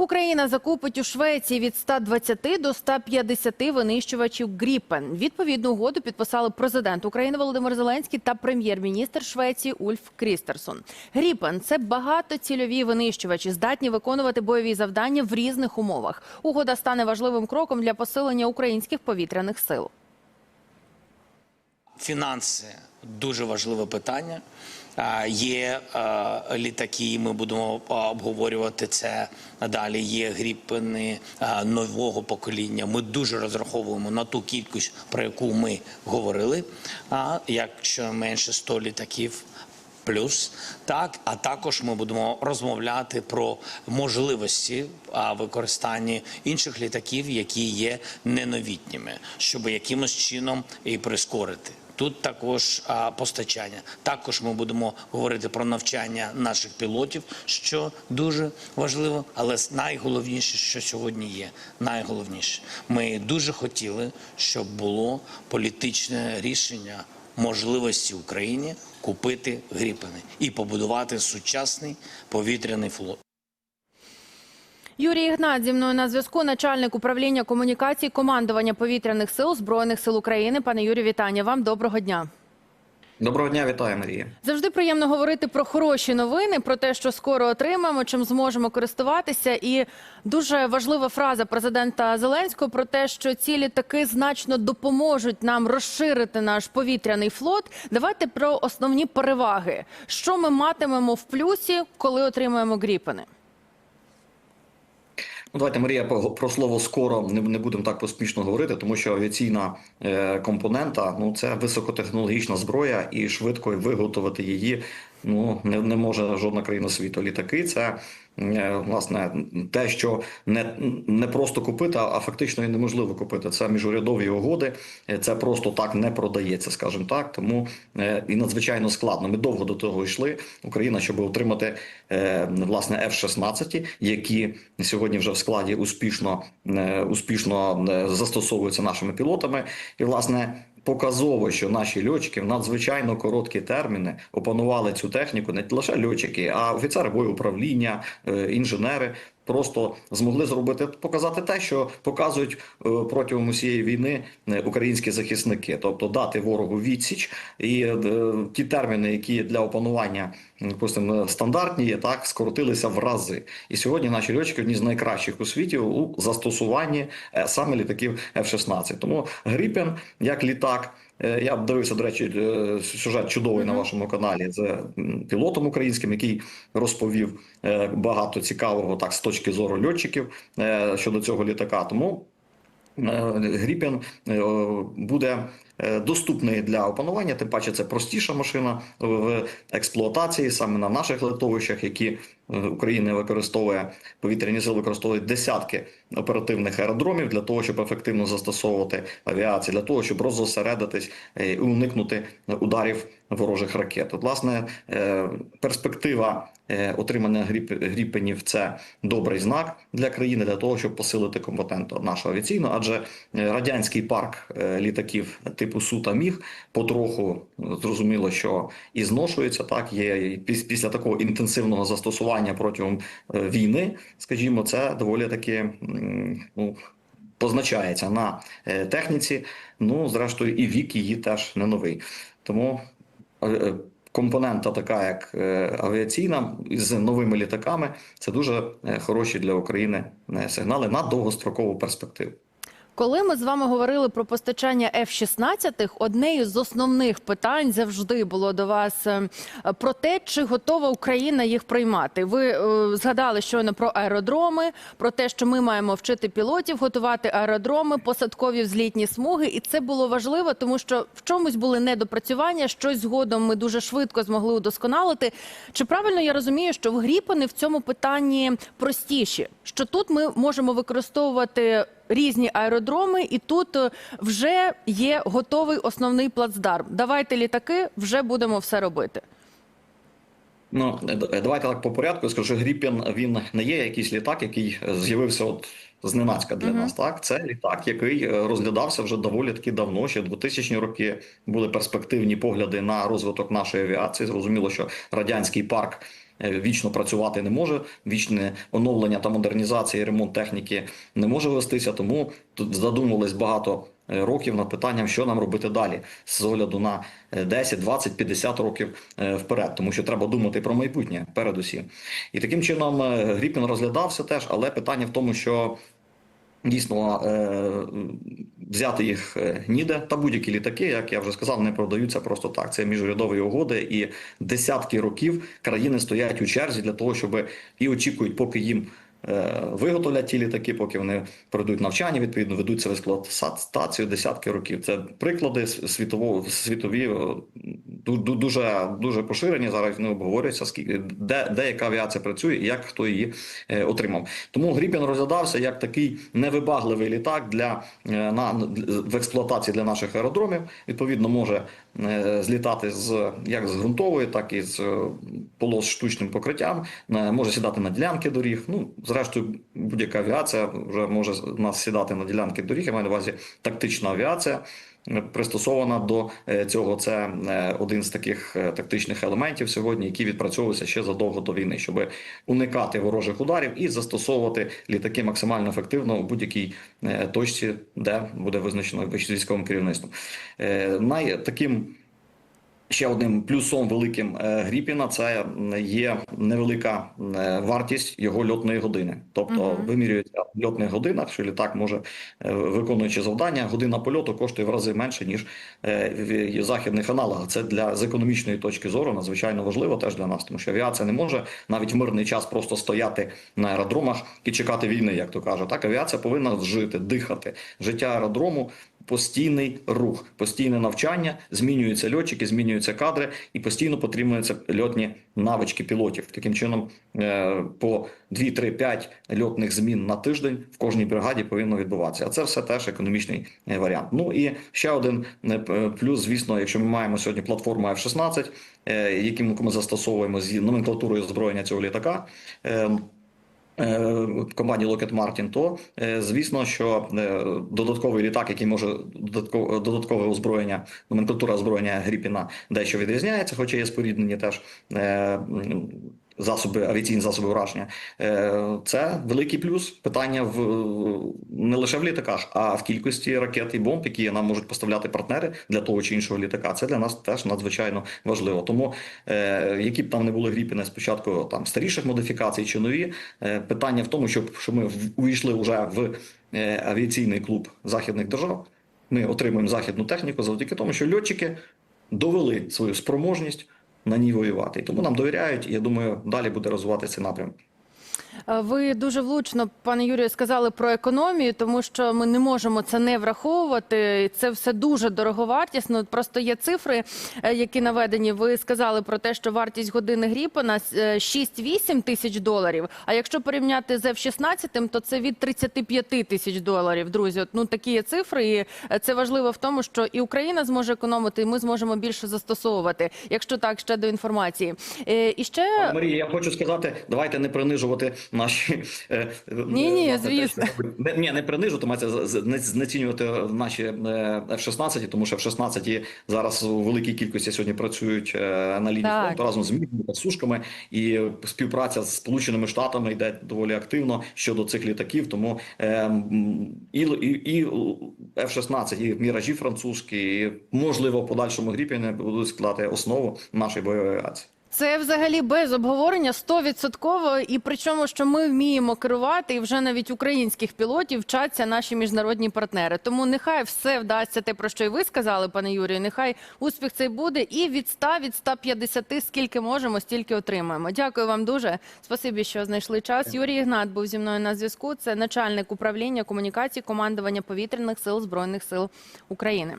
Україна закупить у Швеції від 120 до 150 винищувачів Гріпен. Відповідну угоду підписали президент України Володимир Зеленський та прем'єр-міністр Швеції Ульф Крістерсон. Гріпен це багатоцільові винищувачі, здатні виконувати бойові завдання в різних умовах. Угода стане важливим кроком для посилення українських повітряних сил. Фінанси дуже важливе питання. Є е, літаки, ми будемо обговорювати це надалі. Є гріпини нового покоління. Ми дуже розраховуємо на ту кількість, про яку ми говорили. А якщо менше 100 літаків. Плюс так, а також ми будемо розмовляти про можливості використання інших літаків, які є неновітніми, щоб якимось чином і прискорити. Тут також а, постачання. Також ми будемо говорити про навчання наших пілотів, що дуже важливо. Але найголовніше, що сьогодні є, найголовніше, ми дуже хотіли, щоб було політичне рішення можливості Україні купити гріпени і побудувати сучасний повітряний флот. Юрій Ігнат зі мною на зв'язку, начальник управління комунікацій командування повітряних сил збройних сил України. Пане Юрію, вітання вам. Доброго дня. Доброго дня, вітаю, Марія. Завжди приємно говорити про хороші новини, про те, що скоро отримаємо, чим зможемо користуватися. І дуже важлива фраза президента Зеленського про те, що ці літаки значно допоможуть нам розширити наш повітряний флот. Давайте про основні переваги. Що ми матимемо в плюсі, коли отримаємо гріпени? Ну, давайте, Марія, про, слово скоро не, будемо так поспішно говорити, тому що авіаційна е, компонента ну це високотехнологічна зброя, і швидко виготовити її ну не, не може жодна країна світу. Літаки це е, власне те, що не, не просто купити, а фактично і неможливо купити. Це міжурядові угоди, е, це просто так не продається, скажімо так. Тому е, і надзвичайно складно. Ми довго до того йшли. Україна, щоб отримати власне F-16, які сьогодні вже в складі успішно успішно застосовуються нашими пілотами, і власне. Показово, що наші льотчики в надзвичайно короткі терміни опанували цю техніку, не лише льотчики, а офіцери боєуправління, управління, інженери просто змогли зробити показати те, що показують е, протягом усієї війни е, українські захисники, тобто дати ворогу відсіч і е, ті терміни, які для опанування допустимо, стандартні є, так скоротилися в рази. І сьогодні наші льотчики одні з найкращих у світі у застосуванні саме літаків F-16. Тому Гріпен як літак. Е, Я дивився, до речі, е, сюжет чудовий на вашому каналі з пілотом українським, який розповів е, багато цікавого так з точки зору льотчиків щодо цього літака. Тому Гріпен е, буде доступний для опанування. Тим паче, це простіша машина в експлуатації саме на наших литовищах, які Україна використовує повітряні сили, використовують десятки оперативних аеродромів для того, щоб ефективно застосовувати авіацію, для того, щоб роззосередитись е, і уникнути ударів ворожих ракет. От, власне, е, перспектива е, отримання гріп- гріпенів це добрий знак для країни для того, щоб посилити компетенту нашу авіаційну, адже радянський парк літаків типу Су та Міг потроху е, зрозуміло, що і зношується. Так є після такого інтенсивного застосування протягом е, війни, скажімо, це доволі таки ну. Позначається на е, техніці, ну зрештою, і вік її теж не новий. Тому е, компонента, така як авіаційна, з новими літаками, це дуже хороші для України сигнали на довгострокову перспективу. Коли ми з вами говорили про постачання F-16, одне з основних питань завжди було до вас е, про те, чи готова Україна їх приймати. Ви е, згадали щойно про аеродроми, про те, що ми маємо вчити пілотів готувати аеродроми, посадкові взлітні смуги, і це було важливо, тому що в чомусь були недопрацювання, щось згодом ми дуже швидко змогли удосконалити. Чи правильно я розумію, що в Гріпани в цьому питанні простіші? Що тут ми можемо використовувати різні аеродроми, і тут е, вже є готовий основний плацдарм. Давайте літаки, вже будемо все робити. Ну е, давайте так по порядку. Скажу, Гріпін він не є якийсь літак, який е, з'явився от зненацька для Мгм. нас. Так, це літак, який е, розглядався вже доволі таки давно. Ще 2000-ні роки були перспективні погляди на розвиток нашої авіації. Зрозуміло, що радянський парк е, вічно працювати не може. Вічне оновлення та модернізація і ремонт техніки не може вестися. Тому тут задумувались багато е, років над питанням, що нам робити далі з огляду на е, 10, 20, 50 років е, вперед, тому що треба думати про майбутнє передусім. І таким чином е, Гріпін розглядався теж, але питання в тому, що дійсно е, взяти їх е, ніде, та будь-які літаки, як я вже сказав, не продаються просто так. Це міжурядові угоди, і десятки років країни стоять у черзі для того, щоб і очікують, поки їм. Е, Виготовлять ті літаки, поки вони пройдуть навчання, відповідно ведуться в експлуатацію десятки років. Це приклади світового світові е, ду- ду- дуже дуже поширені. Зараз не обговорюється скільки де, де яка авіація працює і як хто її е, отримав. Тому Гріпін розглядався як такий невибагливий літак для на в експлуатації для наших аеродромів. Відповідно, може злітати з як з ґрунтової, так і з полос штучним покриттям. Може сідати на ділянки доріг. Ну зрештою, будь-яка авіація вже може нас сідати на ділянки доріг. Я маю на увазі тактична авіація. е, Пристосована до е, цього, це е, один з таких тактичних елементів сьогодні, які відпрацьовуються ще задовго до війни, щоб уникати ворожих ударів і застосовувати літаки максимально ефективно у будь-якій точці, де буде визначено військовим керівництвом. Най таким Ще одним плюсом великим е, Гріпіна це є невелика е, вартість його льотної години. Тобто Мгм. вимірюється в льотних годинах, що літак може, е, виконуючи завдання, година польоту коштує в рази менше, ніж в західних аналогах. Це для з економічної точки зору надзвичайно важливо теж для нас, тому що авіація не може навіть в мирний час просто стояти на аеродромах і чекати війни, як то кажуть. Так, авіація повинна жити, дихати. Життя аеродрому постійний рух, постійне навчання, змінюються льотчики, змінюються кадри, і постійно потрібнуються льотні навички пілотів. Таким чином, е, по 2, 3, 5 льотних змін на тиждень в кожній бригаді повинно відбуватися. А це все теж економічний е, варіант. Ну і ще один е, плюс, звісно, якщо ми маємо сьогодні платформу F-16, е, яким ми застосовуємо з номенклатурою озброєння цього літака. Е, компанії Lockheed Martin, то е, звісно, що е, додатковий літак, який може додаткове озброєння, номенклатура озброєння Гріпіна дещо відрізняється, хоча є споріднені теж. Засоби авіаційні засоби враження Е, це великий плюс. Питання в не лише в літаках, а в кількості ракет і бомб, які нам можуть поставляти партнери для того чи іншого літака. Це для нас теж надзвичайно важливо. Тому е, які б там не були гріпіни спочатку там старіших модифікацій чи нові, е, питання в тому, щоб, щоб ми увійшли вже в авіаційний клуб західних держав. Ми отримуємо західну техніку завдяки тому, що льотчики довели свою спроможність на ній воювати. І тому нам довіряють, і я думаю, далі буде розвиватися напрям. Е, Ви дуже влучно, пане Юрію, сказали про економію, тому що ми не можемо це не враховувати. Це все дуже дороговартісно. Просто є цифри, е, які наведені. Ви сказали про те, що вартість години Гріпена е, 6-8 тисяч доларів. А якщо порівняти з F-16, то це від 35 тисяч доларів. Друзі, ну такі є цифри, і е, це важливо в тому, що і Україна зможе економити, і ми зможемо більше застосовувати. Якщо так, ще до інформації. Е, І ще Марія, я хочу сказати, давайте не принижувати наші е, власне, те, звісно. Не, ні, не принижувати, мається знецінювати наші е, F-16, тому що F-16 зараз у великій кількості сьогодні працюють е, на лінії Так. фронту разом з МІГами та сушками, і співпраця з Сполученими Штатами йде доволі активно щодо цих літаків. Тому і, і, і F-16, і міражі французькі, і можливо в подальшому гріпіни будуть складати основу нашої бойової авіації. Це взагалі без обговорення 100%, і причому, що ми вміємо керувати, і вже навіть українських пілотів вчаться наші міжнародні партнери. Тому нехай все вдасться те, про що і ви сказали, пане Юрію. Нехай успіх цей буде, і від 100, від 150, скільки можемо, стільки отримаємо. Дякую вам дуже. Спасибі, що знайшли час. Юрій Ігнат був зі мною на зв'язку. Це начальник управління комунікації командування повітряних сил збройних сил України.